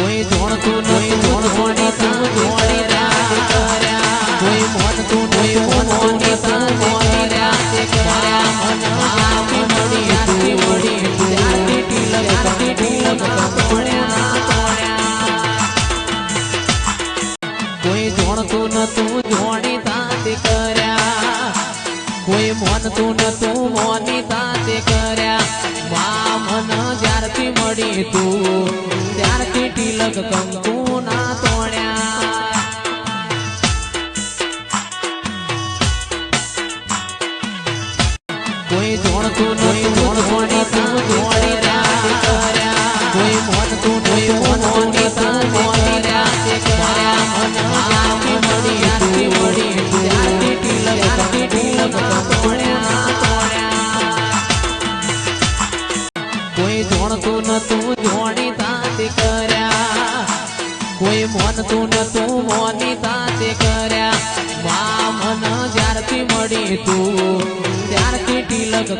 કોઈ જોણતું નહીં જોણવાની તું જોણી રાત કર્યા. કોઈ મોનતું નહીં મોનવાની તું મોની રાત કર્યા. મન આથી મળી આથી મળી ત્યારથી ઢીલક આથી ઢીલક તોડ્યા કોઈ જોણતું નતું જોણી તાત કર્યા કોઈ મોનતું તું મોની તાત કર્યા. વા મન જ્યારથી મળી તું ત્યારથી તિલક કંકુ ના તોડ્યા કોઈ જોણતું નહીં જોણવાની તું જોડી રાત કર્યા કોઈ મોનતું નહીં મોનવાની તું મોની રાત કર્યા મન આથી મળી આથી મળી ત્યારથી તિલક આથી તિલક તોડ્યા તોડ્યા કોઈ જોણતું નતું કોઈ મોનતું નતું મોની તાતે કર્યા. મા મન જ્યારથી મળી તું ત્યારથી તિલક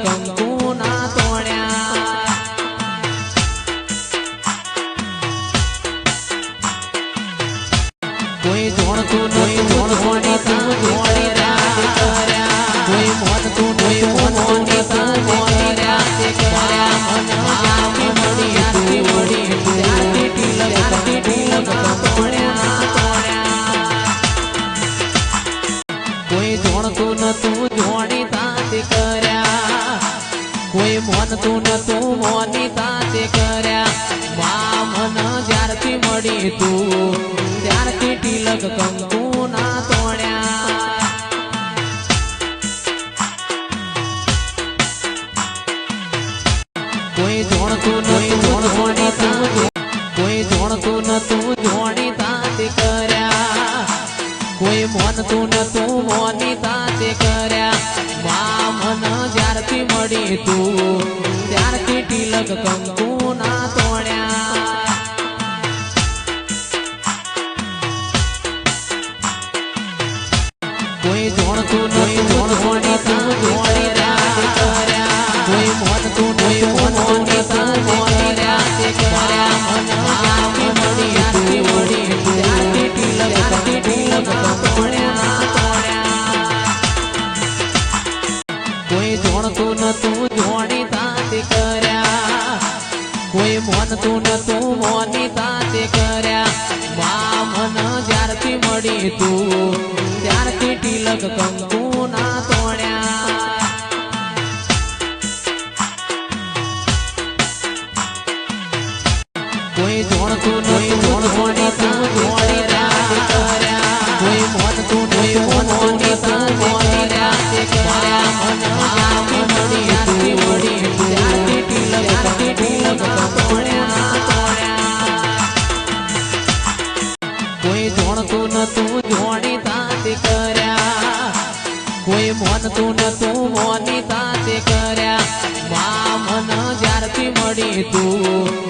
કોઈ જોણતું નતું, જોણી તાતે કર્યા. કોઈ મોનતું નતું, મોની તાતે કર્યા. મા મન જ્યારથી મળી તું, ત્યારથી તિલક કંકુ ના તોડ્યા. કોઈ જોણતું નતું, જોણ તું જો- કોઈ જોણતું નતું, જોણી તાતે કર્યા. કોઈ મોનતું નતું, મોની તાતે કર્યા. મા મન જ્યારથી મળી તું, ત્યારથી તિલક કંકુ ના તોડ્યા. કોઈ જોણતું કોઈ જોણતું નતું, જોણી તાત કર્યા. કોઈ મોનતું નતું, મોની તાત કર્યા. મા મન જ્યારથી મળી તું, ત્યારથી ટીલક કંકુ ના તોડ્યા. કોઈ જોણતું નહીં જોણવાની તું જોડી કોઈ જોણતું નતું જોણી તાતે કર્યા કોઈ મોનતું નતું મોની તાતે કર્યા મા મન જ્યારથી મળી તું ત્યારથી તિલક કંકુ